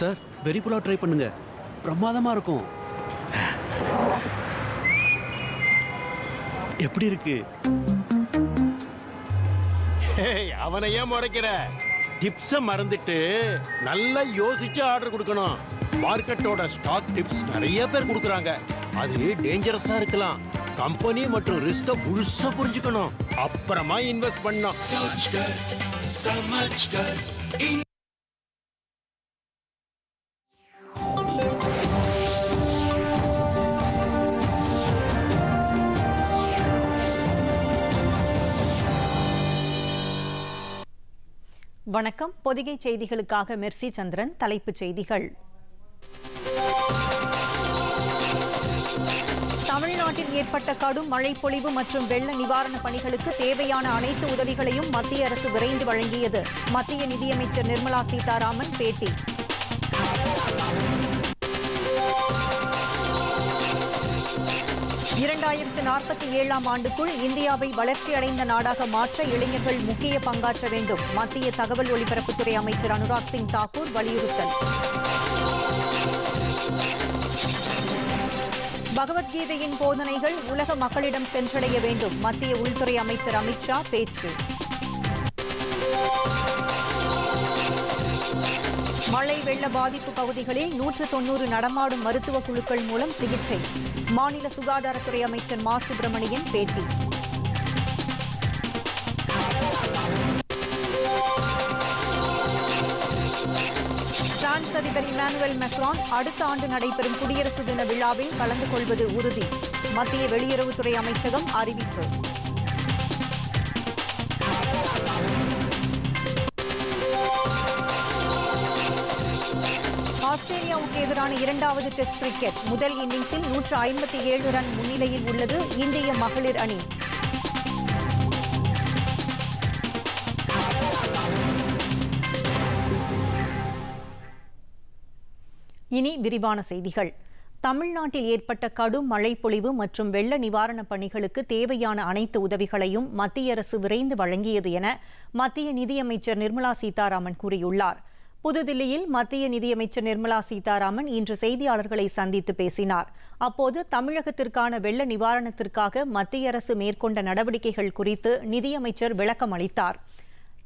Sir very pulao try பண்ணுங்க. பிரமாதமா இருக்கும். எப்படி இருக்கு? ஏய், அவனை ஏன் முறைக்கிற? டிப்ஸ மறந்துட்டு நல்லா யோசிச்சு ஆர்டர் கொடுக்கணும். மார்க்கெட்டோட ஸ்டாக் டிப்ஸ் நிறைய பேர் கொடுக்குறாங்க. அது டேஞ்சரஸா இருக்கலாம். கம்பெனி மற்றும் ரிஸ்க முழுசா புரிஞ்சுக்கணும். அப்புறமா இன்வெஸ்ட் பண்ணணும். வணக்கம். பொதிகை செய்திகளுக்காக மெர்சி சந்திரன் தலைப்புச் செய்திகள். தமிழ்நாட்டில் ஏற்பட்ட கடும் மழை பொழிவு மற்றும் வெள்ள நிவாரணப் பணிகளுக்கு தேவையான அனைத்து உதவிகளையும் மத்திய அரசு விரைந்து வழங்கியது. மத்திய நிதியமைச்சர் நிர்மலா சீதாராமன் பேட்டி. இரண்டாயிரத்து நாற்பத்தி ஏழாம் ஆண்டுக்குள் இந்தியாவை வளர்ச்சியடைந்த நாடாக மாற்ற இளைஞர்கள் முக்கிய பங்காற்ற வேண்டும். மத்திய தகவல் ஒலிபரப்புத்துறை அமைச்சர் அனுராக் சிங் தாக்கூர் வலியுறுத்தல். பகவத்கீதையின் போதனைகள் உலக மக்களிடம் சென்றடைய வேண்டும். மத்திய உள்துறை அமைச்சர் அமித்ஷா பேச்சு. மழை வெள்ள பாதிப்பு பகுதிகளில் நூற்று தொன்னூறு நடமாடும் மருத்துவ குழுக்கள் மூலம் சிகிச்சை. மாநில சுகாதாரத்துறை அமைச்சர் மா. சுப்பிரமணியன் பேட்டி. பிரான்ஸ் அதிபர் இமானுவேல் மெக்ரான் அடுத்த ஆண்டு நடைபெறும் குடியரசு தின விழாவில் கலந்து கொள்வது உறுதி மத்திய வெளியுறவுத்துறை அமைச்சகம் அறிவிப்பு. ஆஸ்திரேலியாவுக்கு எதிரான இரண்டாவது டெஸ்ட் கிரிக்கெட். முதல் இன்னிங்ஸில் நூற்று ஐம்பத்தி ஏழு ரன் முன்னிலையில் உள்ளது இந்திய மகளிர் அணி. இனி விரிவான செய்திகள். தமிழ்நாட்டில் ஏற்பட்ட கடும் மழைப்பொழிவு மற்றும் வெள்ள நிவாரணப் பணிகளுக்கு தேவையான அனைத்து உதவிகளையும் மத்திய அரசு விரைந்து வழங்கியது என மத்திய நிதியமைச்சர் நிர்மலா சீதாராமன் கூறியுள்ளார். புதுதில்லியில் மத்திய நிதியமைச்சர் நிர்மலா சீதாராமன் இன்று செய்தியாளர்களை சந்தித்து பேசினார். அப்போது தமிழகத்திற்கான வெள்ள நிவாரணத்திற்காக மத்திய அரசு மேற்கொண்ட நடவடிக்கைகள் குறித்து நிதியமைச்சர் விளக்கம் அளித்தார்.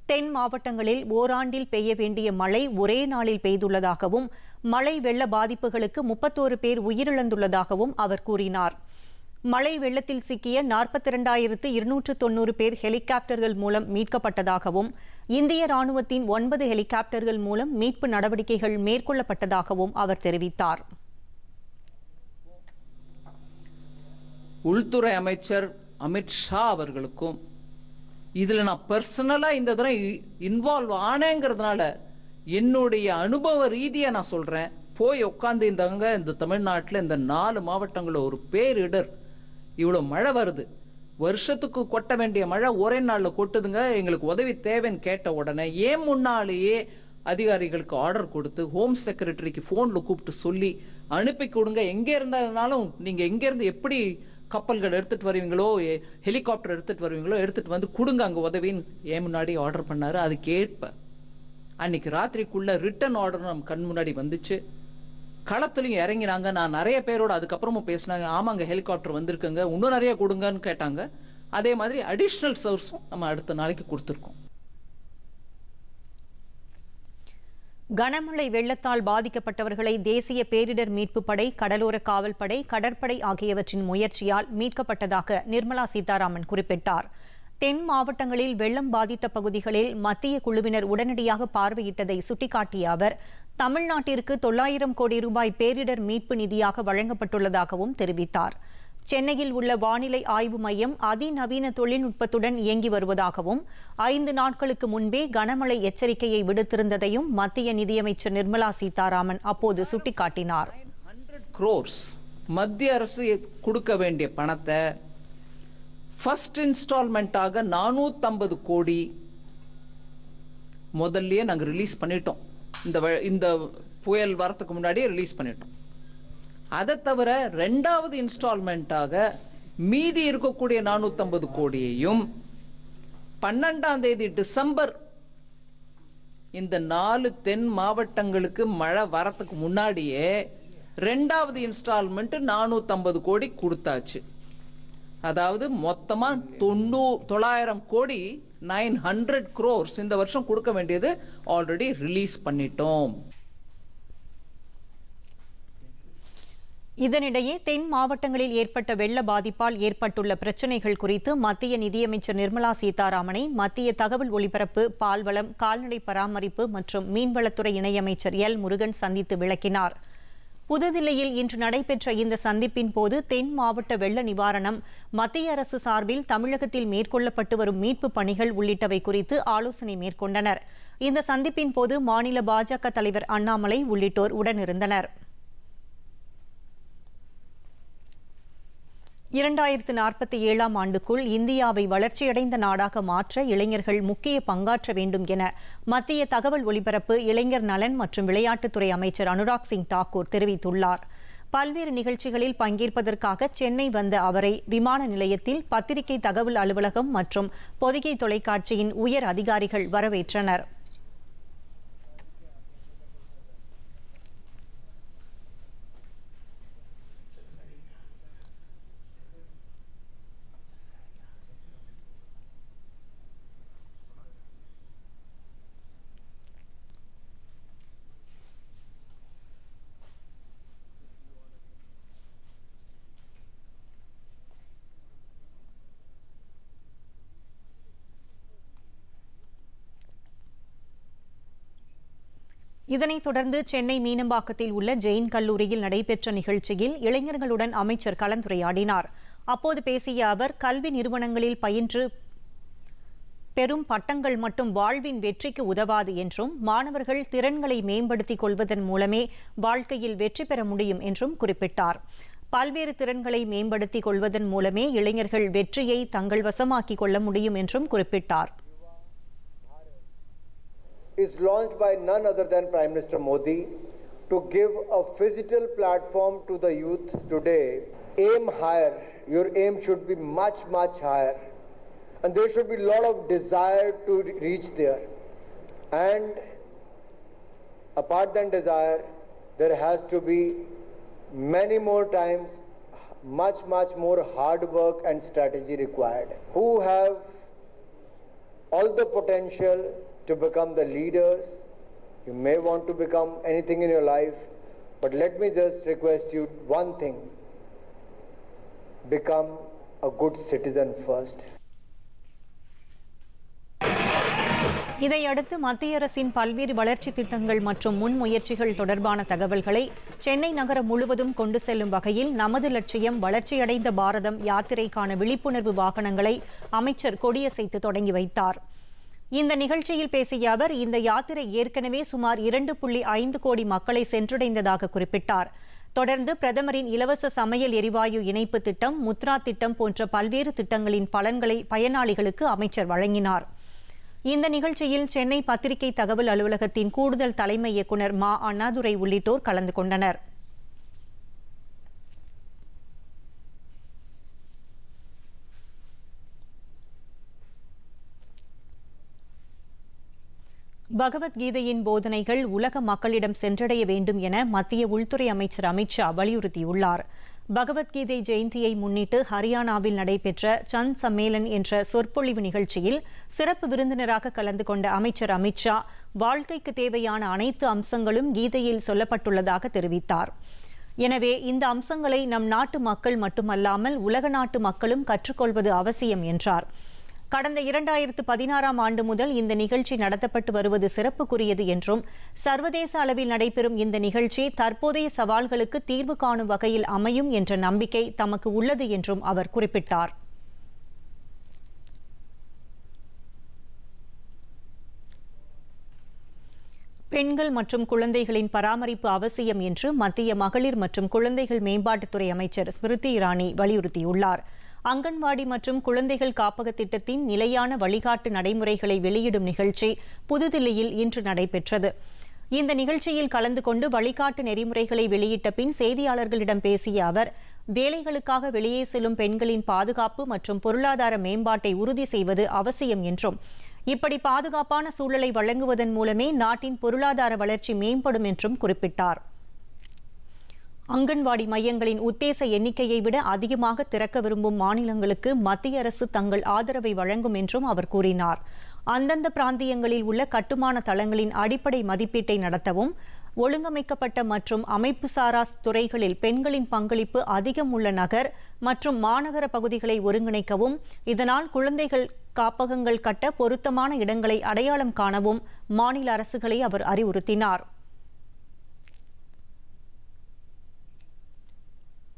தென் மாவட்டங்களில் ஓராண்டில் பெய்ய வேண்டிய மழை ஒரே நாளில் பெய்துள்ளதாகவும் மழை வெள்ள பாதிப்புகளுக்கு முப்பத்தோரு பேர் உயிரிழந்துள்ளதாகவும் அவர் கூறினார். மழை வெள்ளத்தில் சிக்கிய நாற்பத்தி இரண்டாயிரத்து இருநூற்று தொன்னூறு பேர் ஹெலிகாப்டர்கள் மூலம் மீட்கப்பட்டதாகவும் இந்திய ராணுவத்தின் ஒன்பது ஹெலிகாப்டர்கள் மூலம் மீட்பு நடவடிக்கைகள் மேற்கொள்ளப்பட்டதாகவும் அவர் தெரிவித்தார். உள்துறை அமைச்சர் அமித் ஷா அவர்களுக்கும் இதில் நான் பர்சனலாக இந்த தடவை இன்வால்வ் ஆனேங்கிறதுனால என்னுடைய அனுபவ ரீதியாக நான் சொல்கிறேன் போய் உட்காந்து இந்தங்க இந்த தமிழ்நாட்டில் இந்த நாலு மாவட்டங்களில் ஒரு பேரிடர் இவ்வளோ மழை வருது. வருஷத்துக்கு கொட்ட வேண்டிய மழை ஒரே நாளில் கொட்டுதுங்க. எங்களுக்கு உதவி தேவைன்னு கேட்ட உடனே ஏன் முன்னாலேயே அதிகாரிகளுக்கு ஆர்டர் கொடுத்து ஹோம் செக்ரட்டரிக்கு ஃபோனில் கூப்பிட்டு சொல்லி அனுப்பி கொடுங்க. எங்கே இருந்தாலும் நீங்கள் எங்கேருந்து எப்படி கப்பல்கள் எடுத்துட்டு வருவீங்களோ ஹெலிகாப்டர் எடுத்துட்டு வருவீங்களோ எடுத்துட்டு வந்து கொடுங்க அங்கே உதவின்னு ஏன் முன்னாடி ஆர்டர் பண்ணார். அது அன்னைக்கு ராத்திரிக்குள்ளே ரிட்டன் ஆர்டர் நம்ம கண் முன்னாடி வந்துச்சு. களத்துலையும் இறங்கினாங்க. நான் நிறைய பேரோட அதுக்கப்புறமும் பேசினாங்க. ஆமாங்க ஹெலிகாப்டர் வந்திருக்குங்க. இன்னும் நிறைய கொடுங்கன்னு கேட்டாங்க. அதே மாதிரி அடிஷ்னல் சோர்ஸும் நம்ம அடுத்த நாளைக்கு கொடுத்துருக்கோம். கனமழை வெள்ளத்தால் பாதிக்கப்பட்டவர்களை தேசிய பேரிடர் மீட்புப் படை கடலோர காவல் படை கடற்படை ஆகியவற்றின் முயற்சியால் மீட்கப்பட்டதாக நிர்மலா சீதாராமன் குறிப்பிட்டார். தென் மாவட்டங்களில் வெள்ளம் பாதித்த பகுதிகளில் மத்திய குழுவினர் உடனடியாக பார்வையிட்டதை சுட்டிக்காட்டிய அவர் தமிழ்நாட்டிற்கு தொள்ளாயிரம் கோடி ரூபாய் பேரிடர் மீட்பு நிதியாக வழங்கப்பட்டுள்ளதாகவும் தெரிவித்தார். சென்னையில் உள்ள வானிலை ஆய்வு மையம் அதிநவீன தொழில்நுட்பத்துடன் இயங்கி வருவதாகவும் ஐந்து நாட்களுக்கு முன்பே கனமழை எச்சரிக்கையை விடுத்திருந்ததையும் மத்திய நிதியமைச்சர் நிர்மலா சீதாராமன் அப்போது சுட்டிக்காட்டினார். க்ரோர்ஸ் மத்திய அரசு கொடுக்க வேண்டிய பணத்தை ஃபர்ஸ்ட் இன்ஸ்டால்மெண்ட்டாக நானூற்றம்பது கோடி முதல்லயே நாங்கள் ரிலீஸ் பண்ணிட்டோம். இந்த வ- இந்த புயல் வரத்துக்கு முன்னாடியே ரிலீஸ் பண்ணிட்டோம். அதை தவிர ரெண்டாவது இன்ஸ்டால்மெண்ட்டாக மீதி இருக்கக்கூடிய நானூற்றம்பது கோடியையும் பன்னெண்டாம் தேதி டிசம்பர் இந்த நாலு தென் மாவட்டங்களுக்கு மழை வரத்துக்கு முன்னாடியே ரெண்டாவது இன்ஸ்டால்மெண்ட் நானூற்றம்பது கோடி கொடுத்தாச்சு. அதாவது மொத்தமாக தொண்ணூ தொள்ளாயிரம் கோடி நைன் ஹண்ட்ரட் க்ரோர்ஸ் இந்த வருஷம் கொடுக்க வேண்டியது ஆல்ரெடி ரிலீஸ் பண்ணிட்டோம். இதனிடையே தென் மாவட்டங்களில் ஏற்பட்ட வெள்ள பாதிப்பால் ஏற்பட்டுள்ள பிரச்சினைகள் குறித்து மத்திய நிதியமைச்சர் நிர்மலா சீதாராமனை மத்திய தகவல் ஒலிபரப்பு பால்வளம் கால்நடை பராமரிப்பு மற்றும் மீன்வளத்துறை இணையமைச்சர் எல் முருகன் சந்தித்து விளக்கினார். புதுதில்லியில் இன்று நடைபெற்ற இந்த சந்திப்பின் போது தென் மாவட்ட வெள்ள நிவாரணம் மத்திய அரசு சார்பில் தமிழகத்தில் மேற்கொள்ளப்பட்டு வரும் மீட்பு பணிகள் உள்ளிட்டவை குறித்து ஆலோசனை மேற்கொண்டனர். இந்த சந்திப்பின் போது மாநில பாஜக தலைவர் அண்ணாமலை உள்ளிட்டோர் உடனிருந்தனர். இரண்டாயிரத்து நாற்பத்தி ஏழாம் ஆண்டுக்குள் இந்தியாவை வளர்ச்சியடைந்த நாடாக மாற்ற இளைஞர்கள் முக்கிய பங்காற்ற வேண்டும் என மத்திய தகவல் ஒலிபரப்பு இளைஞர் நலன் மற்றும் விளையாட்டுத்துறை அமைச்சர் அனுராக் சிங் தாக்கூர் தெரிவித்துள்ளார். பல்வேறு நிகழ்ச்சிகளில் பங்கேற்பதற்காக சென்னை வந்த அவரை விமான நிலையத்தில் பத்திரிகை தகவல் அலுவலகம் மற்றும் பொதிகை தொலைக்காட்சியின் உயர் அதிகாரிகள் வரவேற்றனர். இதனைத் தொடர்ந்து சென்னை மீனம்பாக்கத்தில் உள்ள ஜெயின் கல்லூரியில் நடைபெற்ற நிகழ்ச்சியில் இளைஞர்களுடன் அமைச்சர் கலந்துரையாடினார். அப்போது பேசிய அவர் கல்வி நிறுவனங்களில் பயின்று பெரும் பட்டங்கள் மட்டும் வாழ்வின் வெற்றிக்கு உதவாது என்றும் மாணவர்கள் திறன்களை மேம்படுத்திக் கொள்வதன் மூலமே வாழ்க்கையில் வெற்றி பெற முடியும் என்றும் குறிப்பிட்டார். பல்வேறு திறன்களை மேம்படுத்திக் கொள்வதன் மூலமே இளைஞர்கள் வெற்றியை தங்கள் வசமாக்கிக் கொள்ள முடியும் என்றும் குறிப்பிட்டார். Is launched by none other than Prime Minister Modi to give a physical platform to the youth today. Aim higher. Your aim should be much, much higher. And there should be a lot of desire to reach there. And apart than desire, there has to be many more times much, much more hard work and strategy required. Who have all the potential to become the leaders. You may want to become anything in your life, but let me just request you one thing become a good citizen first. இதையடுத்து மத்திய அரசின் பல்வேறு வளர்ச்சி திட்டங்கள் மற்றும் முன்முயற்சிகள் தொடர்பான தகவல்களை சென்னை நகரம் முழுவதும் கொண்டு செல்லும் வகையில் நமது லட்சியம் வளர்ச்சியடைந்த பாரதம் யாத்திரைக்கான விழிப்புணர்வு வாகனங்களை அமைச்சர் கொடியசைத்து தொடங்கி வைத்தார் இந்த நிகழ்ச்சியில் பேசிய அவர் இந்த யாத்திரை ஏற்கனவே சுமார் இரண்டு புள்ளி ஐந்து கோடி மக்களை சென்றடைந்ததாக குறிப்பிட்டார். தொடர்ந்து பிரதமரின் இலவச சமையல் எரிவாயு இணைப்பு திட்டம் முத்ரா திட்டம் போன்ற பல்வேறு திட்டங்களின் பலன்களை பயனாளிகளுக்கு அமைச்சர் வழங்கினார். இந்த நிகழ்ச்சியில் சென்னை பத்திரிகை தகவல் அலுவலகத்தின் கூடுதல் தலைமை இயக்குநர் மா. அண்ணாதுரை உள்ளிட்டோர் கலந்து கொண்டனர். பகவத்கீதையின் போதனைகள் உலக மக்களிடம் சென்றடைய வேண்டும் என மத்திய உள்துறை அமைச்சர் அமித்ஷா வலியுறுத்தியுள்ளார். பகவத்கீதை ஜெயந்தியை முன்னிட்டு ஹரியானாவில் நடைபெற்ற சந்த் சம்மேளன் என்ற சொற்பொழிவு நிகழ்ச்சியில் சிறப்பு விருந்தினராக கலந்து கொண்ட அமைச்சர் அமித்ஷா வாழ்க்கைக்கு தேவையான அனைத்து அம்சங்களும் கீதையில் சொல்லப்பட்டுள்ளதாக தெரிவித்தார். எனவே இந்த அம்சங்களை நம் நாட்டு மக்கள் மட்டுமல்லாமல் உலக நாட்டு மக்களும் கற்றுக்கொள்வது அவசியம் என்றார். கடந்த இரண்டாயிரத்து பதினாறாம் ஆண்டு முதல் இந்த நிகழ்ச்சி நடத்தப்பட்டு வருவது சிறப்புக்குரியது என்றும் சர்வதேச அளவில் நடைபெறும் இந்த நிகழ்ச்சி தற்போதைய சவால்களுக்கு தீர்வு காணும் வகையில் அமையும் என்ற நம்பிக்கை தமக்கு உள்ளது என்றும் அவர் குறிப்பிட்டார். பெண்கள் மற்றும் குழந்தைகளின் பராமரிப்பு அவசியம் என்று மத்திய மகளிர் மற்றும் குழந்தைகள் மேம்பாட்டுத்துறை அமைச்சர் ஸ்மிருதி இரானி வலியுறுத்தியுள்ளார். அங்கன்வாடி மற்றும் குழந்தைகள் காப்பக திட்டத்தின் நிலையான வழிகாட்டு நடைமுறைகளை வெளியிடும் நிகழ்ச்சி புதுதில்லியில் இன்று நடைபெற்றது. இந்த நிகழ்ச்சியில் கலந்து கொண்டு வழிகாட்டு நெறிமுறைகளை வெளியிட்ட பின் செய்தியாளர்களிடம் பேசிய அவர் வேலைகளுக்காக வெளியே செல்லும் பெண்களின் பாதுகாப்பு மற்றும் பொருளாதார மேம்பாட்டை உறுதி செய்வது அவசியம் என்றும் இப்படி பாதுகாப்பான சூழலை வழங்குவதன் மூலமே நாட்டின் பொருளாதார வளர்ச்சி மேம்படும் என்றும் குறிப்பிட்டார். அங்கன்வாடி மையங்களின் உத்தேச எண்ணிக்கையை விட அதிகமாக திறக்க விரும்பும் மாநிலங்களுக்கு மத்திய அரசு தங்கள் ஆதரவை வழங்கும் என்றும் அவர் கூறினார். அந்தந்த பிராந்தியங்களில் உள்ள கட்டுமான தளங்களின் அடிப்படை மதிப்பீட்டை நடத்தவும் ஒழுங்கமைக்கப்பட்ட மற்றும் அமைப்பு சாரா துறைகளில் பெண்களின் பங்களிப்பு அதிகம் உள்ள நகர் மற்றும் மாநகர பகுதிகளை ஒருங்கிணைக்கவும் இதனால் குழந்தைகள் காப்பகங்கள் கட்ட பொருத்தமான இடங்களை அடையாளம் காணவும் மாநில அரசுகளை அவர் அறிவுறுத்தினார்.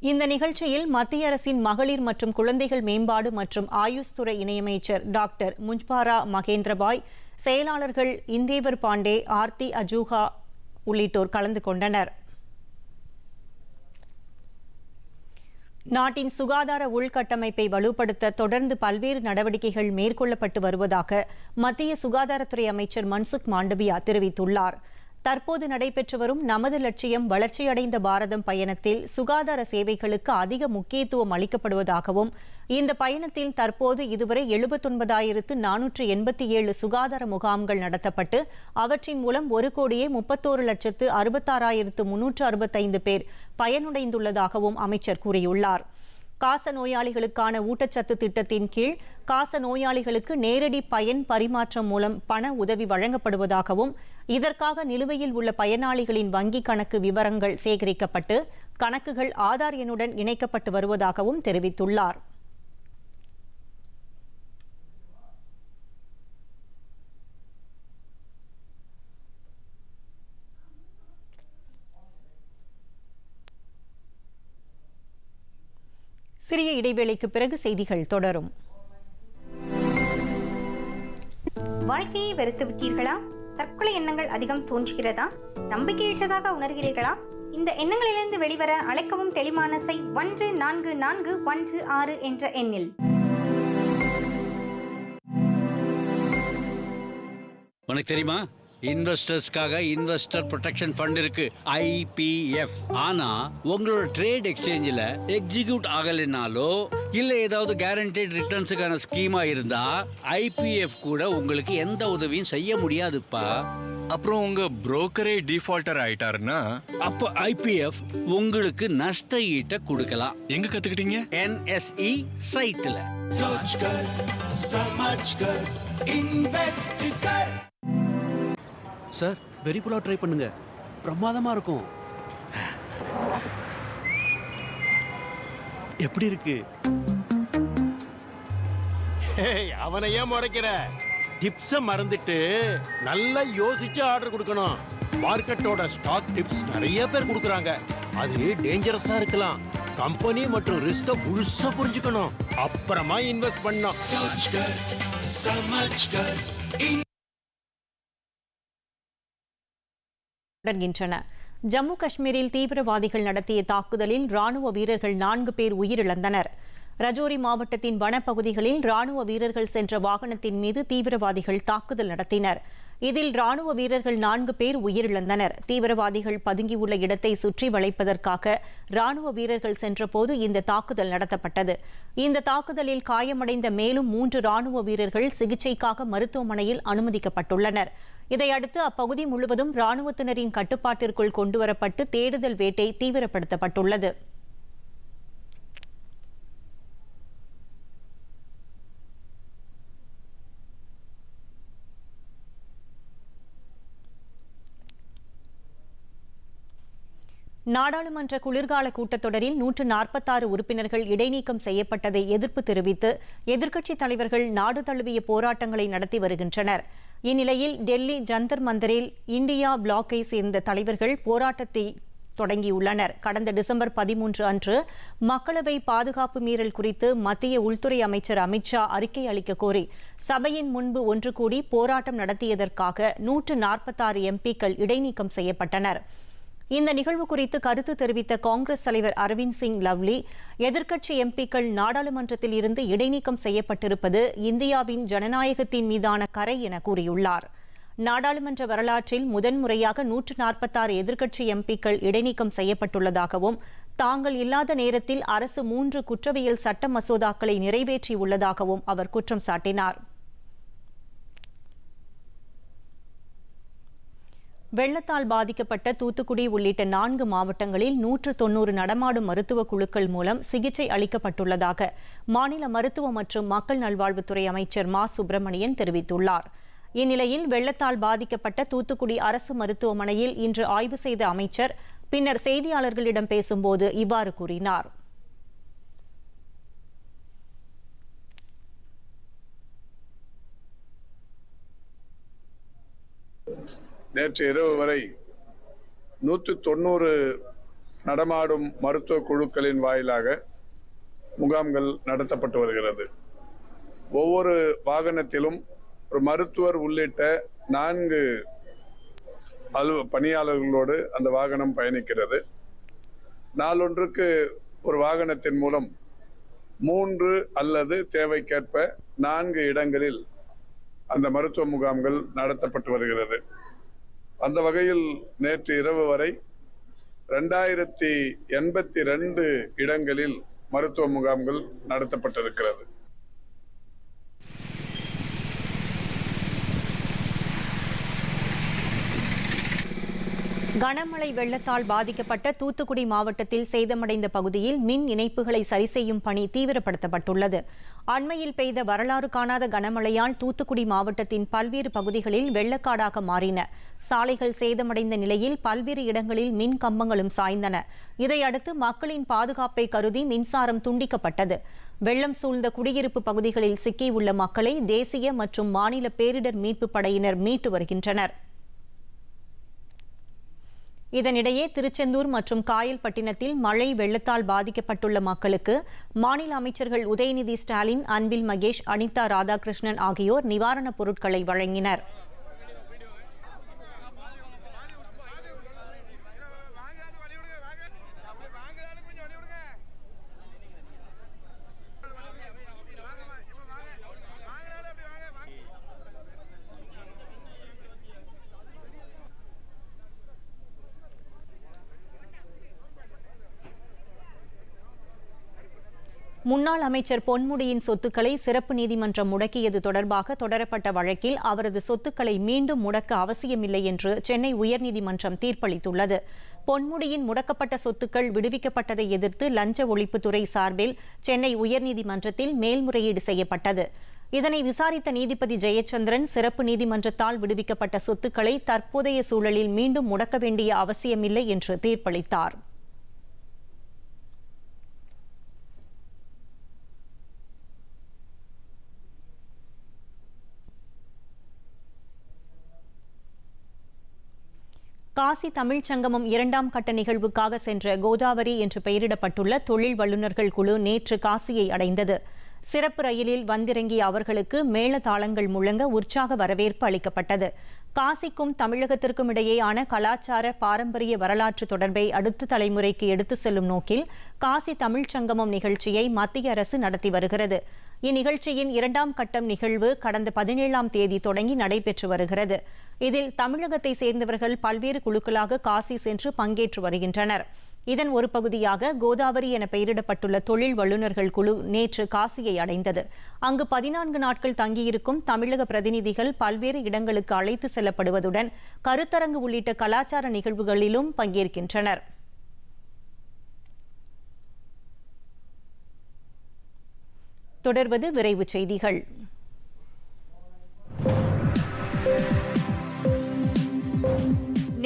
இந்த நிகழ்ச்சியில் மத்திய அரசின் மகளிர் மற்றும் குழந்தைகள் மேம்பாடு மற்றும் ஆயுஷ் துறை இணையமைச்சர் டாக்டர் முஞ்பாரா மகேந்திரபாய் செயலாளர்கள் இந்தேவர் பாண்டே ஆர்த்தி அஜூகா உள்ளிட்டோர் கலந்து கொண்டனர். நாட்டின் சுகாதார உள்கட்டமைப்பை வலுப்படுத்த தொடர்ந்து பல்வேறு நடவடிக்கைகள் மேற்கொள்ளப்பட்டு வருவதாக மத்திய சுகாதாரத்துறை அமைச்சர் மன்சுக் மாண்டவியா தெரிவித்துள்ளார். தற்போது நடைபெற்று வரும் நமது லட்சியம் வளர்ச்சியடைந்த பாரதம் பயணத்தில் சுகாதார சேவைகளுக்கு அதிக முக்கியத்துவம் அளிக்கப்படுவதாகவும் இந்த பயணத்தில் தற்போது இதுவரை எழுபத்தொன்பதாயிரத்து நானூற்று எண்பத்தி ஏழு சுகாதார முகாம்கள் நடத்தப்பட்டு அவற்றின் மூலம் ஒரு கோடியே முப்பத்தோரு லட்சத்து அறுபத்தாறாயிரத்து முன்னூற்று அறுபத்தைந்து பேர் பயனடைந்துள்ளதாகவும் அமைச்சர் கூறியுள்ளார். காச நோயாளிகளுக்கான ஊட்டச்சத்து திட்டத்தின் கீழ் காச நோயாளிகளுக்கு நேரடி பயன் பரிமாற்றம் மூலம் பண உதவி வழங்கப்படுவதாகவும் இதற்காக நிலுவையில் உள்ள பயனாளிகளின் வங்கி கணக்கு விவரங்கள் சேகரிக்கப்பட்டு கணக்குகள் ஆதார் எண்ணுடன் இணைக்கப்பட்டு வருவதாகவும் தெரிவித்துள்ளார். சிறிய இடைவேளைக்கு பிறகு செய்திகள் தொடரும். வாழ்க்கையை வெறுத்து விட்டீர்களா? தற்கொலை எண்ணங்கள் அதிகம் தோன்றுகிறதா? நம்பிக்கையற்றதாக உணர்கிறீர்களா? இந்த எண்ணங்களிலிருந்து வெளிவர அழைக்கவும் டெலிமானஸை ஒன்று நான்கு நான்கு ஒன்று ஆறு என்ற எண்ணில். உனக்கு தெரியுமா? இன்வெஸ்டர்ஸ்க்காக இன்வெஸ்டர் ப்ரொடெக்ஷன் ஃபண்ட் இருக்கு ஐபிஎஃப் ஆனா உங்களோட ட்ரேட் எக்ஸ்சேஞ்சில் எக்ஸிக்யூட் ஆகலைனாலோ இல்லை ஏதாவது கேரண்டட் ரிட்டர்ன்ஸுக்கான ஸ்கீமா இருந்தா ஐபிஎஃப் கூட உங்களுக்கு எந்த உதவியும் செய்ய முடியாதுப்பா. அப்புறம் உங்க புரோக்கரே டிஃபால்டர் ஆயிட்டாருன்னா? அப்ப ஐபிஎஃப் உங்களுக்கு நஷ்ட ஈட்ட கொடுக்கலாம். எங்க கத்துக்கிட்டீங்க? என்எஸ்இ சைட்ல சார் வெரி புலா ட்ரை பண்ணுங்க. பிரமாதமா இருக்கும். எப்படி இருக்கு? அவனை ஏன் முறைக்கிற? டிப்ஸ மறந்துட்டு நல்லா யோசிச்சு ஆர்டர் கொடுக்கணும். மார்க்கெட்டோட ஸ்டாக் டிப்ஸ் நிறைய பேர் கொடுக்கறாங்க. அது டேஞ்சரஸா இருக்கலாம். கம்பெனி மற்றும் ரிஸ்க முழுசா புரிஞ்சுக்கணும். அப்புறமா இன்வெஸ்ட் பண்ணணும். ஜம்மு காஷ்மீரில் தீவிரவாதிகள் நடத்திய தாக்குதலில் ராணுவ வீரர்கள் நான்கு பேர் உயிரிழந்தனர். ரஜோரி மாவட்டத்தின் வனப்பகுதிகளில் ராணுவ வீரர்கள் சென்ற வாகனத்தின் மீது தீவிரவாதிகள் தாக்குதல் நடத்தினர். இதில் ராணுவ வீரர்கள் நான்கு பேர் உயிரிழந்தனர். தீவிரவாதிகள் பதுங்கியுள்ள இடத்தை சுற்றி வளைப்பதற்காக ராணுவ வீரர்கள் சென்றபோது இந்த தாக்குதல் நடத்தப்பட்டது. இந்த தாக்குதலில் காயமடைந்த மேலும் மூன்று ராணுவ வீரர்கள் சிகிச்சைக்காக மருத்துவமனையில் அனுமதிக்கப்பட்டுள்ளனர். இதையடுத்து அப்பகுதி முழுவதும் ராணுவத்தினரின் கட்டுப்பாட்டிற்குள் கொண்டுவரப்பட்டு தேடுதல் வேட்டை தீவிரப்படுத்தப்பட்டுள்ளது. நாடாளுமன்ற குளிர்கால கூட்டத்தொடரில் நூற்று நாற்பத்தாறு உறுப்பினர்கள் இடைநீக்கம் செய்யப்பட்டதை எதிர்ப்பு தெரிவித்து எதிர்க்கட்சித் தலைவர்கள் நாடு தழுவிய போராட்டங்களை நடத்தி வருகின்றனர். இந்நிலையில் டெல்லி ஜந்தர் மந்தரில் இந்தியா பிளாக்கை சேர்ந்த தலைவர்கள் போராட்டத்தை தொடங்கியுள்ளனர். கடந்த டிசம்பர் பதிமூன்று அன்று மக்களவை பாதுகாப்பு மீறல் குறித்து மத்திய உள்துறை அமைச்சர் அமித்ஷா அறிக்கை அளிக்க கோரி சபையின் முன்பு ஒன்று கூடி போராட்டம் நடத்தியதற்காக நூற்று நாற்பத்தாறு எம்பிக்கள் இடைநீக்கம் செய்யப்பட்டனா் இந்த நிகழ்வு குறித்து கருத்து தெரிவித்த காங்கிரஸ் தலைவர் அரவிந்த் சிங் லவ்லி எதிர்க்கட்சி எம்பிக்கள் நாடாளுமன்றத்தில் இருந்து இடைநீக்கம் செய்யப்பட்டிருப்பது இந்தியாவின் ஜனநாயகத்தின் மீதான கரை என கூறியுள்ளார். நாடாளுமன்ற வரலாற்றில் முதன்முறையாக நூற்று நாற்பத்தாறு எதிர்க்கட்சி எம்பிக்கள் இடைநீக்கம் செய்யப்பட்டுள்ளதாகவும் தாங்கள் இல்லாத நேரத்தில் அரசு மூன்று குற்றவியல் சட்ட மசோதாக்களை நிறைவேற்றியுள்ளதாகவும் அவர் குற்றம் சாட்டினார். வெள்ளத்தால் பாதிக்கப்பட்ட தூத்துக்குடி உள்ளிட்ட நான்கு மாவட்டங்களில் நூற்று தொன்னூறு நடமாடும் மருத்துவ குழுக்கள் மூலம் சிகிச்சை அளிக்கப்பட்டுள்ளதாக மாநில மருத்துவ மற்றும் மக்கள் நல்வாழ்வுத்துறை அமைச்சர் மா. சுப்பிரமணியன் தெரிவித்துள்ளார். இந்நிலையில் வெள்ளத்தால் பாதிக்கப்பட்ட தூத்துக்குடி அரசு மருத்துவமனையில் இன்று ஆய்வு செய்த அமைச்சர் பின்னர் செய்தியாளர்களிடம் பேசும்போது இவ்வாறு கூறினார். நேற்று இரவு வரை நூற்று தொண்ணூறு நடமாடும் மருத்துவ குழுக்களின் வாயிலாக முகாம்கள் நடத்தப்பட்டு வருகிறது. ஒவ்வொரு வாகனத்திலும் ஒரு மருத்துவர் உள்ளிட்ட நான்கு அலு பணியாளர்களோடு அந்த வாகனம் பயணிக்கிறது. நாளொன்றுக்கு ஒரு வாகனத்தின் மூலம் மூன்று அல்லது தேவைக்கேற்ப நான்கு இடங்களில் அந்த மருத்துவ முகாம்கள் நடத்தப்பட்டு வருகிறது. அந்த வகையில் நேற்று இரவு வரை ரெண்டாயிரத்தி எண்பத்தி ரெண்டு இடங்களில் மருத்துவ முகாம்கள் நடத்தப்பட்டிருக்கிறது. கனமழை வெள்ளத்தால் பாதிக்கப்பட்ட தூத்துக்குடி மாவட்டத்தில் சேதமடைந்த பகுதியில் மின் இணைப்புகளை சரி செய்யும் பணி தீவிரப்படுத்தப்பட்டுள்ளது. அண்மையில் பெய்த வரலாறு காணாத கனமழையால் தூத்துக்குடி மாவட்டத்தின் பல்வேறு பகுதிகளில் வெள்ளக்காடாக மாறின. சாலைகள் சேதமடைந்த நிலையில் பல்வேறு இடங்களில் மின் கம்பங்களும் சாய்ந்தன. இதையடுத்து மக்களின் பாதுகாப்பை கருதி மின்சாரம் துண்டிக்கப்பட்டது. வெள்ளம் சூழ்ந்த குடியிருப்பு பகுதிகளில் சிக்கியுள்ள மக்களை தேசிய மற்றும் மாநில பேரிடர் மீட்பு படையினர் மீட்டு வருகின்றனர். இதனிடையே திருச்செந்தூர் மற்றும் காயல்பட்டினத்தில் மழை வெள்ளத்தால் பாதிக்கப்பட்டுள்ள மக்களுக்கு மாநில அமைச்சர்கள் உதயநிதி ஸ்டாலின் அன்பில் மகேஷ் அனிதா ராதாகிருஷ்ணன் ஆகியோர் நிவாரணப் பொருட்களை வழங்கினர். முன்னாள் அமைச்சர் பொன்முடியின் சொத்துக்களை சிறப்பு நீதிமன்றம் முடக்கியது தொடர்பாக தொடரப்பட்ட வழக்கில் அவரது சொத்துக்களை மீண்டும் முடக்க அவசியமில்லை என்று சென்னை உயர்நீதிமன்றம் தீர்ப்பளித்துள்ளது. பொன்முடியின் முடக்கப்பட்ட சொத்துக்கள் விடுவிக்கப்பட்டதை எதிர்த்து லஞ்ச ஒழிப்புத்துறை சார்பில் சென்னை உயர்நீதிமன்றத்தில் மேல்முறையீடு செய்யப்பட்டது. இதனை விசாரித்த நீதிபதி ஜெயச்சந்திரன் சிறப்பு நீதிமன்றத்தால் விடுவிக்கப்பட்ட சொத்துக்களை தற்போதைய சூழலில் மீண்டும் முடக்க வேண்டிய அவசியமில்லை என்று தீர்ப்பளித்தார். காசி தமிழ்ச் சங்கமம் இரண்டாம் கட்ட நிகழ்வுக்காக சென்ற கோதாவரி என்று பெயரிடப்பட்டுள்ள தொழில் வல்லுநர்கள் குழு நேற்று காசியை அடைந்தது. சிறப்பு ரயிலில் வந்திறங்கிய அவர்களுக்கு மேளதாளங்கள் முழங்க உற்சாக வரவேற்பு அளிக்கப்பட்டது. காசிக்கும் தமிழகத்திற்கும் இடையேயான கலாச்சார பாரம்பரிய வரலாற்று தொடர்பை அடுத்த தலைமுறைக்கு எடுத்து செல்லும் நோக்கில் காசி தமிழ்ச் சங்கமம் நிகழ்ச்சியை மத்திய அரசு நடத்தி வருகிறது. இந்நிகழ்ச்சியின் இரண்டாம் கட்டம் நிகழ்வு கடந்த பதினேழாம் தேதி தொடங்கி நடைபெற்று வருகிறது. இதில் தமிழகத்தை சேர்ந்தவர்கள் பல்வேறு குழுக்களாக காசி சென்று பங்கேற்று வருகின்றனர். இதன் ஒரு பகுதியாக கோதாவரி என பெயரிடப்பட்டுள்ள தொழில் வல்லுநர்கள் குழு நேற்று காசியை அடைந்தது. அங்கு பதினான்கு நாட்கள் தங்கியிருக்கும் தமிழக பிரதிநிதிகள் பல்வேறு இடங்களுக்கு அழைத்து செல்லப்படுவதுடன் கருத்தரங்கு உள்ளிட்ட கலாச்சார நிகழ்வுகளிலும் பங்கேற்கின்றனர். தொடர்வது விரைவுச் செய்திகள்.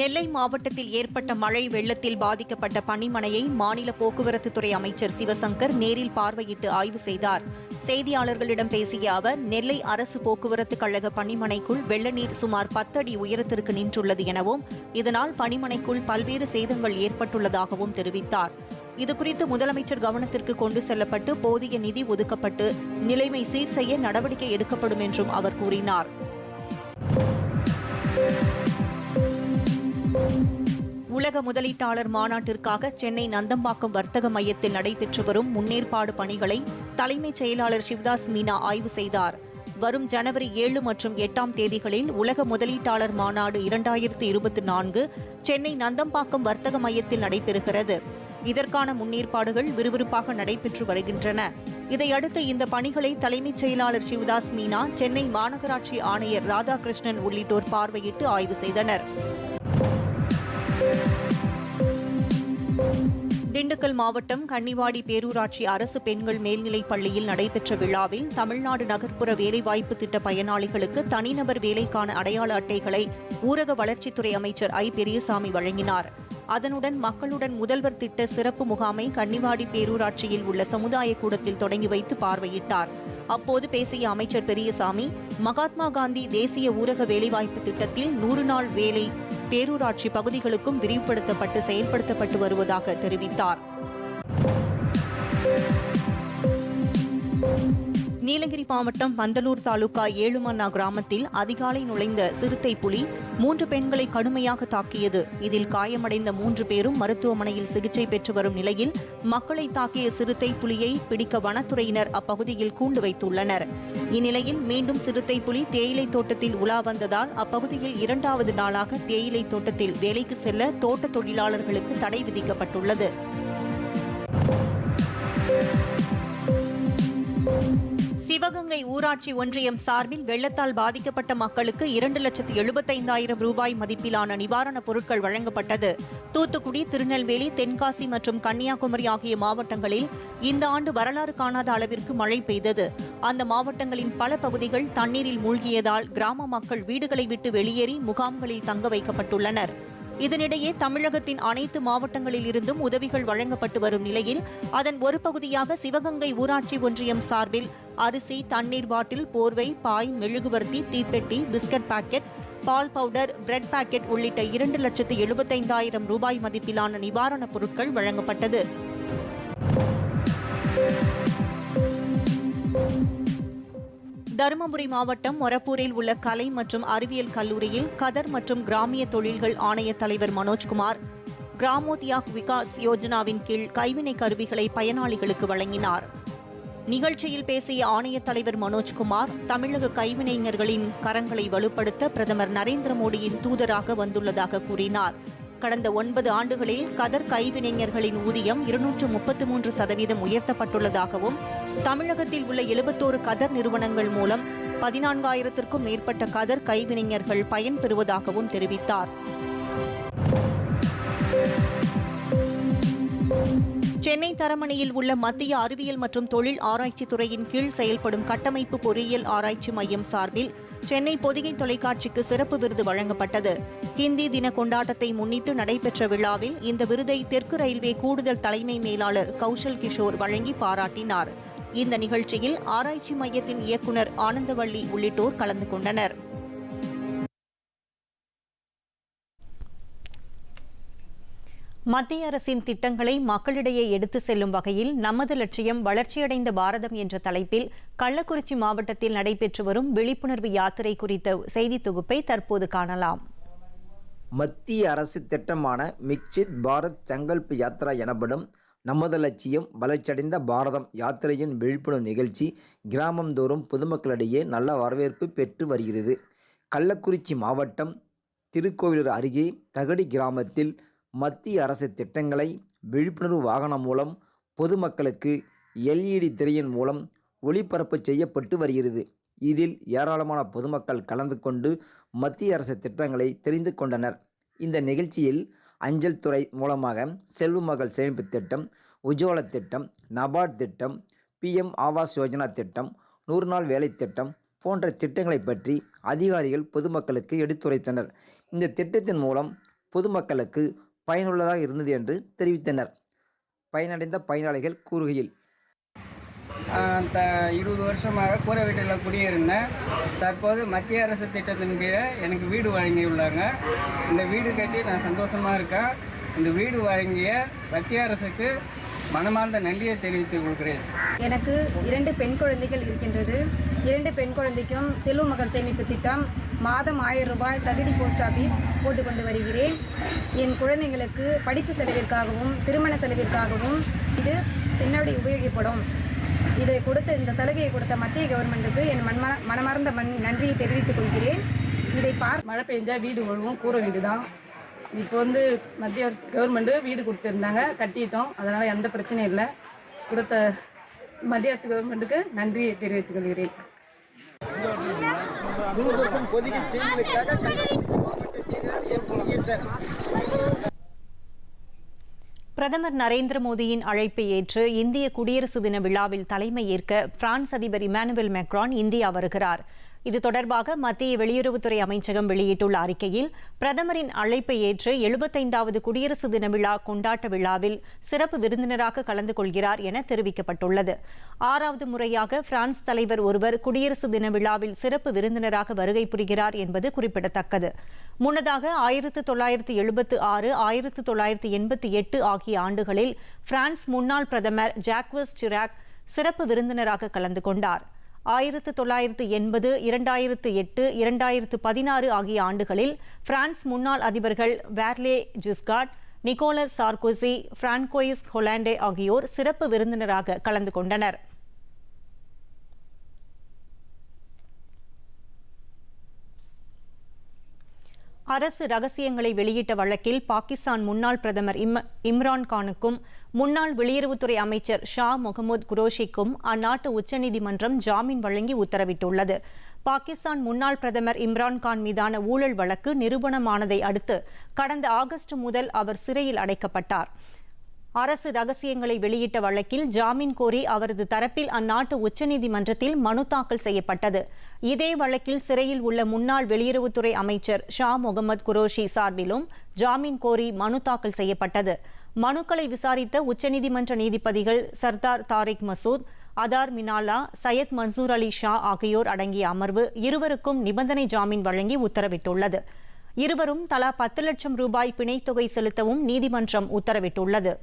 நெல்லை மாவட்டத்தில் ஏற்பட்ட மழை வெள்ளத்தில் பாதிக்கப்பட்ட பணிமனையை மாநில போக்குவரத்து துறை அமைச்சர் சிவசங்கர் நேரில் பார்வையிட்டு ஆய்வு செய்தார். செய்தியாளர்களிடம் பேசிய அவர் நெல்லை அரசு போக்குவரத்து கழக பணிமனைக்குள் வெள்ள நீர் சுமார் பத்து அடி உயரத்திற்கு நின்றுள்ளது எனவும் இதனால் பணிமனைக்குள் பல்வேறு சேதங்கள் ஏற்பட்டுள்ளதாகவும் தெரிவித்தார். இதுகுறித்து முதலமைச்சர் கவனத்திற்கு கொண்டு செல்லப்பட்டு போதிய நிதி ஒதுக்கப்பட்டு நிலைமை சீர் செய்ய நடவடிக்கை எடுக்கப்படும் என்றும் அவர் கூறினார். உலக முதலீட்டாளர் மாநாட்டிற்காக சென்னை நந்தம்பாக்கம் வர்த்தக மையத்தில் நடைபெற்று வரும் முன்னேற்பாடு பணிகளை தலைமைச் செயலாளர் சிவ்தாஸ் மீனா ஆய்வு செய்தார். வரும் ஜனவரி ஏழு மற்றும் எட்டாம் தேதிகளில் உலக முதலீட்டாளர் மாநாடு இரண்டாயிரத்து இருபத்தி நான்கு சென்னை நந்தம்பாக்கம் வர்த்தக மையத்தில் நடைபெறுகிறது. இதற்கான முன்னேற்பாடுகள் விறுவிறுப்பாக நடைபெற்று வருகின்றன. இதையடுத்து இந்த பணிகளை தலைமைச் செயலாளர் சிவதாஸ் மீனா சென்னை மாநகராட்சி ஆணையர் ராதாகிருஷ்ணன் உள்ளிட்டோர் பார்வையிட்டு ஆய்வு செய்தனர். திண்டுக்கல் மாவட்டம் கன்னிவாடி பேரூராட்சி அரசு பெண்கள் மேல்நிலைப் பள்ளியில் நடைபெற்ற விழாவில் தமிழ்நாடு நகர்ப்புற வேலைவாய்ப்பு திட்ட பயனாளிகளுக்கு தனிநபர் வேலைக்கான அடையாள அட்டைகளை ஊரக வளர்ச்சித்துறை அமைச்சர் ஐ. பெரியசாமி வழங்கினார். அதனுடன் மக்களுடன் முதல்வர் திட்ட சிறப்பு முகாமை கன்னிவாடி பேரூராட்சியில் உள்ள சமுதாய கூடத்தில் தொடங்கி வைத்து பார்வையிட்டார். அப்போது பேசிய அமைச்சர் பெரியசாமி மகாத்மா காந்தி தேசிய ஊரக வேலைவாய்ப்பு திட்டத்தில் நூறு நாள் வேலை பேரூராட்சி பகுதிகளுக்கும் விரிவுபடுத்தப்பட்டு செயல்படுத்தப்பட்டு வருவதாக தெரிவித்தார். நீலகிரி மாவட்டம் பந்தலூர் தாலுகா ஏழுமண்ணா கிராமத்தில் அதிகாலை நுழைந்த சிறுத்தை புலி மூன்று பெண்களை கடுமையாக தாக்கியது. இதில் காயமடைந்த மூன்று பேரும் மருத்துவமனையில் சிகிச்சை பெற்று வரும் நிலையில் மக்களை தாக்கிய சிறுத்தை புலியை பிடிக்க வனத்துறையினர் அப்பகுதியில் கூண்டு வைத்துள்ளனர். இந்நிலையில் மீண்டும் சிறுத்தை புலி தேயிலை தோட்டத்தில் உலா வந்ததால் அப்பகுதியில் இரண்டாவது நாளாக தேயிலை தோட்டத்தில் வேலைக்கு செல்ல தோட்ட தொழிலாளர்களுக்கு தடை விதிக்கப்பட்டுள்ளது. சிவகங்கை ஊராட்சி ஒன்றியம் சார்பில் வெள்ளத்தால் பாதிக்கப்பட்ட மக்களுக்கு இரண்டு லட்சத்து எழுபத்தைந்தாயிரம் ரூபாய் மதிப்பிலான நிவாரணப் பொருட்கள் வழங்கப்பட்டது. தூத்துக்குடி திருநெல்வேலி தென்காசி மற்றும் கன்னியாகுமரி ஆகிய மாவட்டங்களில் இந்த ஆண்டு வரலாறு காணாத அளவிற்கு மழை பெய்தது. அந்த மாவட்டங்களின் பல பகுதிகள் தண்ணீரில் மூழ்கியதால் கிராம மக்கள் வீடுகளை விட்டு வெளியேறி முகாம்களில் தங்க வைக்கப்பட்டுள்ளனர். இதனிடையே தமிழகத்தின் அனைத்து மாவட்டங்களில் இருந்தும் உதவிகள் வழங்கப்பட்டு வரும் நிலையில் அதன் ஒரு பகுதியாக சிவகங்கை ஊராட்சி ஒன்றியம் சார்பில் அரிசி தண்ணீர் பாட்டில் போர்வை பாய் மெழுகுவர்த்தி தீப்பெட்டி பிஸ்கட் பாக்கெட் பால் பவுடர் பிரெட் பாக்கெட் உள்ளிட்ட இரண்டு லட்சத்து எழுபத்தைந்தாயிரம் ரூபாய் மதிப்பிலான நிவாரணப் பொருட்கள் வழங்கப்பட்டது. தருமபுரி மாவட்டம் மொரப்பூரில் உள்ள கலை மற்றும் அறிவியல் கல்லூரியில் கதர் மற்றும் கிராமிய தொழில்கள் ஆணைய தலைவர் மனோஜ்குமார் கிராமோத்யாக் விகாஸ் யோஜனாவின் கீழ் கைவினை கருவிகளை பயனாளிகளுக்கு வழங்கினார். நிகழ்ச்சியில் பேசிய ஆணைய தலைவர் மனோஜ்குமார் தமிழக கைவினைஞர்களின் கரங்களை வலுப்படுத்த பிரதமர் நரேந்திர மோடியின் தூதராக வந்துள்ளதாக கூறினார். கடந்த ஒன்பது ஆண்டுகளில் கதர் கைவினைஞர்களின் ஊதியம் இருநூற்று முப்பத்து மூன்று சதவீதம் உயர்த்தப்பட்டுள்ளதாகவும் தமிழகத்தில் உள்ள எழுபத்தோரு கதர் நிறுவனங்கள் மூலம் பதினான்காயிரத்திற்கும் மேற்பட்ட கதர் கைவினைஞர்கள் பயன்பெறுவதாகவும் தெரிவித்தார். சென்னை தரமணியில் உள்ள மத்திய அறிவியல் மற்றும் தொழில் ஆராய்ச்சி துறையின் கீழ் செயல்படும் கட்டமைப்பு பொறியியல் ஆராய்ச்சி மையம் சார்பில் சென்னை பொதிகை தொலைக்காட்சிக்கு சிறப்பு விருது வழங்கப்பட்டது. ஹிந்தி தின கொண்டாட்டத்தை முன்னிட்டு நடைபெற்ற விழாவில் இந்த விருதை தெற்கு ரயில்வே கூடுதல் தலைமை மேலாளர் கௌஷல் கிஷோர் வழங்கி பாராட்டினார். இந்த நிகழ்ச்சியில் ஆராய்ச்சி மையத்தின் இயக்குநர் ஆனந்தவள்ளி உள்ளிட்டோர் கலந்து கொண்டனர். மத்திய அரசின் திட்டங்களை மக்களிடையே எடுத்து செல்லும் வகையில் நமது லட்சியம் வளர்ச்சியடைந்த பாரதம் என்ற தலைப்பில் கள்ளக்குறிச்சி மாவட்டத்தில் நடைபெற்று வரும் விழிப்புணர்வு யாத்திரை குறித்த செய்தி தொகுப்பை தற்போது காணலாம். மத்திய அரசு திட்டமான மிக்சித் பாரத் சங்கல்ப் யாத்ரா எனப்படும் நமது லட்சியம் வளர்ச்சியடைந்த பாரதம் யாத்திரையின் விழிப்புணர்வு நிகழ்ச்சி கிராமந்தோறும் பொதுமக்களிடையே நல்ல வரவேற்பு பெற்று வருகிறது. கள்ளக்குறிச்சி மாவட்டம் திருக்கோவிலூர் அருகே தகடி கிராமத்தில் மத்திய அரசு திட்டங்களை விழிப்புணர்வு வாகனம் மூலம் பொதுமக்களுக்கு எல்இடி திரையின் மூலம் ஒளிபரப்பு செய்யப்பட்டு வருகிறது. இதில் ஏராளமான பொதுமக்கள் கலந்து கொண்டு மத்திய அரசு திட்டங்களை தெரிந்து கொண்டனர். இந்த நிகழ்ச்சியில் அஞ்சல் துறை மூலமாக செல்வமகள் சேமிப்பு திட்டம் உஜ்வால திட்டம் நபார்ட் திட்டம் பிஎம் ஆவாஸ் யோஜனா திட்டம் நூறு நாள் வேலை திட்டம் போன்ற திட்டங்களை பற்றி அதிகாரிகள் பொதுமக்களுக்கு எடுத்துரைத்தனர். இந்த திட்டத்தின் மூலம் பொதுமக்களுக்கு பயனுள்ளதாக இருந்தது என்று தெரிவித்தனர். பயனடைந்த பயனாளிகள் கூறுகையில் த இருபது வருஷமாக கூரை வீட்டில் குடியிருந்தேன். தற்போது மத்திய அரசு திட்டத்தின் கீழே எனக்கு வீடு வழங்கியுள்ளாங்க. இந்த வீடு கட்டி நான் சந்தோஷமாக இருக்கேன். இந்த வீடு வழங்கிய மத்திய அரசுக்கு மனமார்ந்த நன்றியை தெரிவித்துக் கொள்கிறேன். எனக்கு இரண்டு பெண் குழந்தைகள் இருக்கின்றது. இரண்டு பெண் குழந்தைக்கும் செல்வ மகள் சேமிப்பு திட்டம் மாதம் ஆயிரம் ரூபாய் தகுதி போஸ்ட் ஆஃபீஸ் போட்டுக்கொண்டு வருகிறேன். என் குழந்தைங்களுக்கு படிப்பு செலவிற்காகவும் திருமண செலவிற்காகவும் இது பின்னாடி உபயோகப்படும் இதை கொடுத்த இந்த சலுகையை கொடுத்த மத்திய கவர்மெண்ட்டுக்கு என் மன்ம மனமார்ந்த மன் நன்றியை தெரிவித்துக் கொள்கிறேன். இதை பார் மழை பெஞ்சா வீடு ஒழுவும் கூரை வீடு தான் இப்போ வந்து மத்திய அரசு கவர்மெண்ட்டு வீடு கொடுத்துருந்தாங்க கட்டிட்டோம். அதனால் எந்த பிரச்சனையும் இல்லை. கொடுத்த மத்திய அரசு கவர்மெண்ட்டுக்கு நன்றியை தெரிவித்துக் கொள்கிறேன். தூர்தர்ஷன் பொதிகை செய்திகளுக்காக கள்ளக்குறிச்சி மாவட்ட செய்தியாளர் எம் முருகேசன். பிரதமர் நரேந்திர மோடியின் அழைப்பை ஏற்று இந்திய குடியரசு தின விழாவில் தலைமை ஏற்க பிரான்ஸ் அதிபர் இமானுவேல் மேக்ரான் இந்தியா வருகிறார். இது தொடர்பாக மத்திய வெளியுறவுத்துறை அமைச்சகம் வெளியிட்டுள்ள அறிக்கையில் பிரதமரின் அழைப்பை ஏற்று எழுபத்தைந்தாவது குடியரசு தின விழா கொண்டாட்ட விழாவில் சிறப்பு விருந்தினராக கலந்து கொள்கிறார் என தெரிவிக்கப்பட்டுள்ளது. ஆறாவது முறையாக பிரான்ஸ் தலைவர் ஒருவர் குடியரசு தின விழாவில் சிறப்பு விருந்தினராக வருகை புரிகிறார் என்பது குறிப்பிடத்தக்கது. முன்னதாக ஆயிரத்து தொள்ளாயிரத்து எழுபத்து ஆறு ஆயிரத்து தொள்ளாயிரத்து எண்பத்தி எட்டு ஆகிய ஆண்டுகளில் பிரான்ஸ் முன்னாள் பிரதமர் ஜாக்வஸ் சிராக் சிறப்பு விருந்தினராக கலந்து கொண்டார். ஆயிரத்து தொள்ளாயிரத்து எண்பது இரண்டாயிரத்து எட்டு இரண்டாயிரத்து பதினாறு ஆகிய ஆண்டுகளில் பிரான்ஸ் முன்னாள் அதிபர்கள் Valery Giscard Nicolas Sarkozy Francois Hollande ஆகியோர் சிறப்பு விருந்தினராக கலந்து கொண்டனர். அரசு ரகசியங்களை வெளியிட்ட வழக்கில் பாகிஸ்தான் முன்னாள் பிரதமர் இம் இம்ரான் கானுக்கும் முன்னாள் வெளியுறவுத்துறை அமைச்சர் ஷா முகமது குரோஷிக்கும் அந்நாட்டு உச்சநீதிமன்றம் ஜாமீன் வழங்கி உத்தரவிட்டுள்ளது. பாகிஸ்தான் முன்னாள் பிரதமர் இம்ரான்கான் மீதான ஊழல் வழக்கு நிரூபணமானதை அடுத்து கடந்த ஆகஸ்ட் முதல் அவர் சிறையில் அடைக்கப்பட்டார். அரசு ரகசியங்களை வெளியிட்ட வழக்கில் ஜாமீன் கோரி அவரது தரப்பில் அந்நாட்டு உச்சநீதிமன்றத்தில் மனு தாக்கல் செய்யப்பட்டது. இதே வழக்கில் சிறையில் உள்ள முன்னாள் வெளியுறவுத்துறை அமைச்சர் ஷா முகமது குரோஷி சார்பிலும் ஜாமீன் கோரி மனு தாக்கல் செய்யப்பட்டது. மனுக்களை விசாரித்த உச்சநீதிமன்ற நீதிபதிகள் சர்தார் தாரிக் மசூத் அதார் மினாலா சையத் மன்சூர் அலி ஷா ஆகியோர் அடங்கிய அமர்வு இருவருக்கும் நிபந்தனை ஜாமீன் வழங்கி உத்தரவிட்டுள்ளது. இருவரும் தலா பத்து லட்சம் ரூபாய் பிணைத்தொகை செலுத்தவும் நீதிமன்றம் உத்தரவிட்டுள்ளது.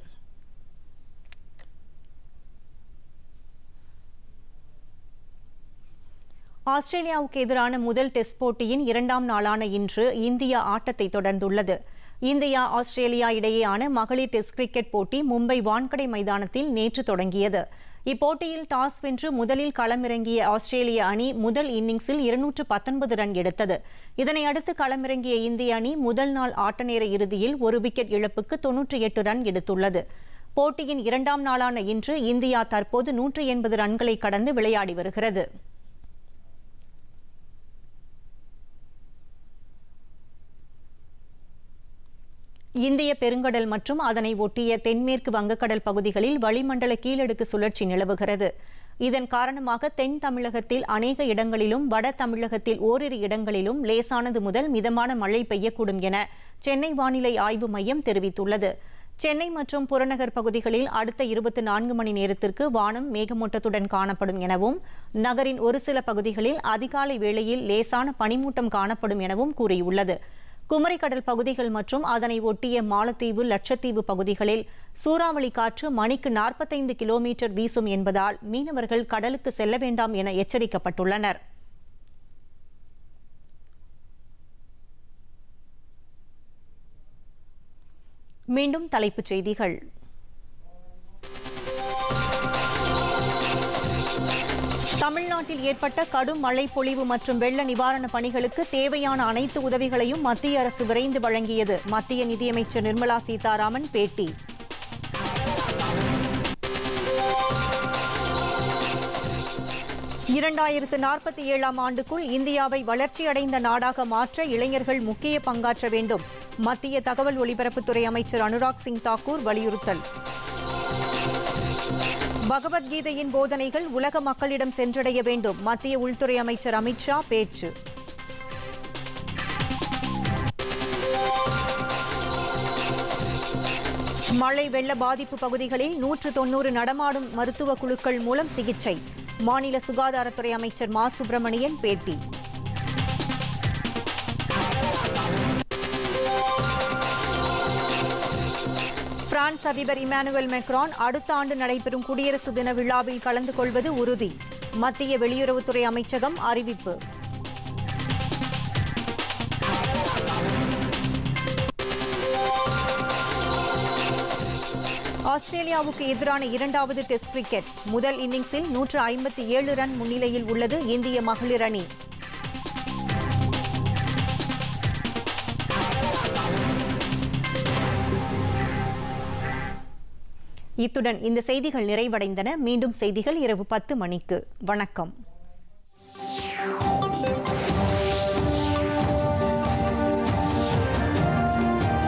ஆஸ்திரேலியாவுக்கு எதிரான முதல் டெஸ்ட் போட்டியின் இரண்டாம் நாளான இன்று இந்தியா ஆட்டத்தை தொடர்ந்துள்ளது. இந்தியா ஆஸ்திரேலியா இடையேயான மகளிர் டெஸ்ட் கிரிக்கெட் போட்டி மும்பை வான்கடை மைதானத்தில் நேற்று தொடங்கியது. இப்போட்டியில் டாஸ் வென்று முதலில் களமிறங்கிய ஆஸ்திரேலிய அணி முதல் இன்னிங்ஸில் இருநூற்று பத்தொன்பது ரன் எடுத்தது. இதனை அடுத்து களமிறங்கிய இந்திய அணி முதல் நாள் ஆட்ட நேர இறுதியில் ஒரு விக்கெட் இழப்புக்கு தொன்னூற்றி எட்டு ரன் எடுத்துள்ளது. போட்டியின் இரண்டாம் நாளான இன்று இந்தியா தற்போது நூற்றி எண்பது ரன்களை கடந்து விளையாடி வருகிறது. இந்திய பெருங்கடல் மற்றும் அதனை ஒட்டிய தென்மேற்கு வங்கக்கடல் பகுதிகளில் வளிமண்டல கீழடுக்கு சுழற்சி நிலவுகிறது. இதன் காரணமாக தென் தமிழகத்தில் அநேக இடங்களிலும் வட தமிழகத்தில் ஓரிரு இடங்களிலும் லேசானது முதல் மிதமான மழை பெய்யக்கூடும் என சென்னை வானிலை ஆய்வு மையம் தெரிவித்துள்ளது. சென்னை மற்றும் புறநகர் பகுதிகளில் அடுத்த இருபத்தி நான்கு மணி நேரத்திற்கு வானம் மேகமூட்டத்துடன் காணப்படும் எனவும் நகரின் ஒரு சில பகுதிகளில் அதிகாலை வேளையில் லேசான பனிமூட்டம் காணப்படும் எனவும் கூறியுள்ளது. குமரிக்கடல் பகுதிகள் மற்றும் அதனை ஒட்டிய மாலத்தீவு லட்சத்தீவு பகுதிகளில் சூறாவளி காற்று மணிக்கு நாற்பத்தைந்து கிலோமீட்டர் வீசும் என்பதால் மீனவர்கள் கடலுக்கு செல்ல வேண்டாம் என எச்சரிக்கப்பட்டுள்ளனர். மீண்டும் தலைப்புச் செய்திகள். தமிழ்நாட்டில் ஏற்பட்ட கடும் மழை பொழிவு மற்றும் வெள்ள நிவாரண பணிகளுக்கு தேவையான அனைத்து உதவிகளையும் மத்திய அரசு விரைந்து வழங்கியது. மத்திய நிதியமைச்சர் நிர்மலா சீதாராமன் பேட்டி. இரண்டாயிரத்து நாற்பத்தி ஏழாம் ஆண்டுக்குள் இந்தியாவை வளர்ச்சியடைந்த நாடாக மாற்ற இளைஞர்கள் முக்கிய பங்காற்ற வேண்டும். மத்திய தகவல் ஒலிபரப்புத்துறை அமைச்சர் அனுராக் சிங் தாக்கூர் வலியுறுத்தல். பகவத்கீதையின் போதனைகள் உலக மக்களிடம் சென்றடைய வேண்டும். மத்திய உள்துறை அமைச்சர் அமித்ஷா பேச்சு. மழை வெள்ள பாதிப்பு பகுதிகளில் நூற்று தொன்னூறு நடமாடும் மருத்துவ குழுக்கள் மூலம் சிகிச்சை. மாநில சுகாதாரத்துறை அமைச்சர் மா. சுப்பிரமணியன் பேட்டி. பிரான்ஸ் அதிபர் இமானுவேல் மெக்ரான் அடுத்த ஆண்டு நடைபெறும் குடியரசு தின விழாவில் கலந்து கொள்வது உறுதி. மத்திய வெளியுறவுத்துறை அமைச்சகம் அறிவிப்பு. ஆஸ்திரேலியாவுக்கு எதிரான இரண்டாவது டெஸ்ட் கிரிக்கெட். முதல் இன்னிங்ஸில் நூற்று ஐம்பத்தி ஏழு ரன் முன்னிலையில் உள்ளது இந்திய மகளிர் அணி. இத்துடன் இந்த செய்திகள் நிறைவடைந்தன. மீண்டும் செய்திகள் இரவு பத்து மணிக்கு. வணக்கம்.